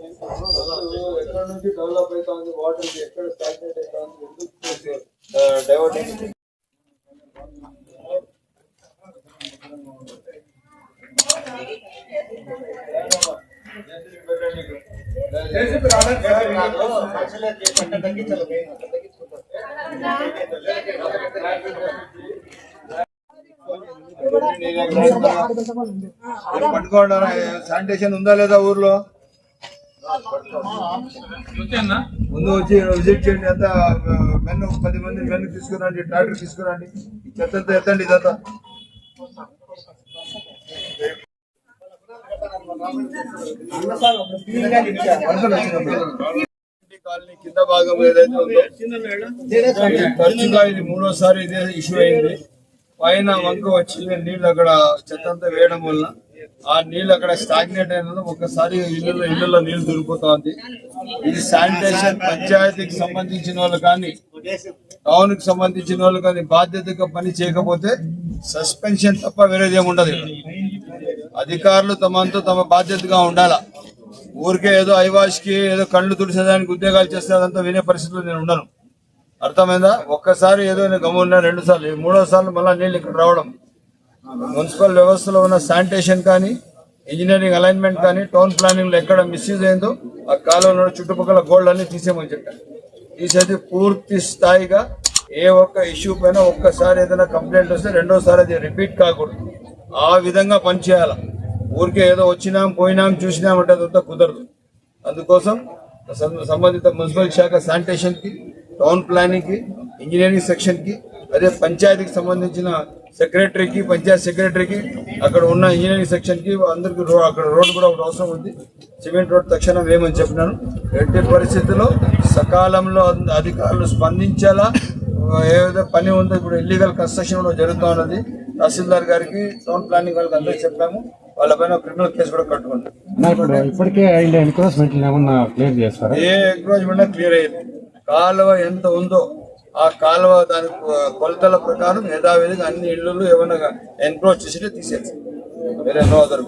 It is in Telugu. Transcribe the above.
ఎక్కడ నుంచి డెవలప్ అవుతా ఉంది వాటర్ ఎక్కడ స్టాగ్నేట్ అవుతా ఉంది ఎందుకు డైవర్ట్ పట్టుకోండి శానిటేషన్ ఉందా లేదా ఊర్లో? ముందు వచ్చి విజిట్ చేయండి అంతా మెన్ను పది మంది మెన్ను తీసుకురండి ట్రాక్టర్ తీసుకురండి. ఈ చెత్త అంతా ఎత్తండి ఇదంతా కాలనీ కింద భాగం ఏదైతే ఉందో తరచుగా ఇది మూడోసారి ఇదే ఇష్యూ అయింది. పైన వంక వచ్చి నీళ్ళు అక్కడ చెత్త అంతా వేయడం వల్ల ఆ నీళ్ళు అక్కడ స్టాగ్నేట్ అయిన ఒకసారి ఇల్లు ఇళ్ళలో నీళ్ళు దొరికిపోతా ఉంది. ఇది శానిటేషన్ పంచాయతీకి సంబంధించిన వాళ్ళు కానీ టౌన్కి సంబంధించిన వాళ్ళు కానీ బాధ్యతగా పని చేయకపోతే సస్పెన్షన్ తప్ప వేరేది ఏమి ఉండదు అధికారులు తమంతా తమ బాధ్యతగా ఉండాలా? ఊరికే ఏదో ఐవాష్కి ఏదో కళ్ళు తుడిసేదానికి ఉద్యోగాలు చేస్తే వినే పరిస్థితిలో నేను ఉండను. అర్థమైందా? ఒక్కసారి ఏదో నేను గమ్మున్నా రెండు సార్లు మూడో సార్లు మళ్ళీ నీళ్ళు ఇక్కడ రావడం. మున్సిపల్ వ్యవస్థలో ఉన్న శానిటేషన్ కానీ ఇంజనీరింగ్ అలైన్మెంట్ కానీ టౌన్ ప్లానింగ్లో ఎక్కడ మిస్యూజ్ అయిందో ఆ కాలంలో చుట్టుపక్కల గోల్డ్ అన్ని తీసేయమని చెప్పాను తీసేది పూర్తి స్థాయిగా ఏ ఒక్క ఇష్యూ పైన ఒక్కసారి ఏదైనా కంప్లైంట్ వస్తే రెండోసారి అది రిపీట్ కాకూడదు. ఆ విధంగా పనిచేయాలి. ఊరికే ఏదో వచ్చినాం పోయినాం చూసినాం అంటే అదంతా కుదరదు. అందుకోసం సంబంధిత మున్సిపల్ శాఖ శానిటేషన్కి టౌన్ ప్లానింగ్కి ఇంజనీరింగ్ సెక్షన్కి అదే పంచాయతీకి సంబంధించిన సెక్రటరీకి పంచాయత్ సెక్రటరీకి అక్కడ ఉన్న ఇంజనీరింగ్ సెక్షన్కి అందరికి రో- అక్కడ రోడ్ కూడా ఒకటి అవసరం ఉంది. సిమెంట్ రోడ్ తక్షణం వేయమని చెప్పినాను. ఎట్టి పరిస్థితుల్లో సకాలంలో అధి- అధికారులు స్పందించాలా? ఏదో పని ఉందో ఇప్పుడు ఇల్లీగల్ కన్స్ట్రక్షన్ కూడా జరుగుతూ ఉన్నది. తహసీల్దార్ గారికి టౌన్ ప్లానింగ్ వాళ్ళకి అందరికి చెప్పాము. వాళ్ళపైన క్రిమినల్ కేసు కూడా కట్టుకున్నాం ఇప్పటికే ఏ ఎంక్రోచ్మెంట్ క్లియర్ అయ్యింది. కాలువ ఎంత ఉందో ఆ కాలువ దాని కొలతల ప్రకారం యథావిధిగా అన్ని ఇళ్ళు ఏమైనా ఎన్క్రోచ్ చేసి తీసేసి వేరే నో అదర్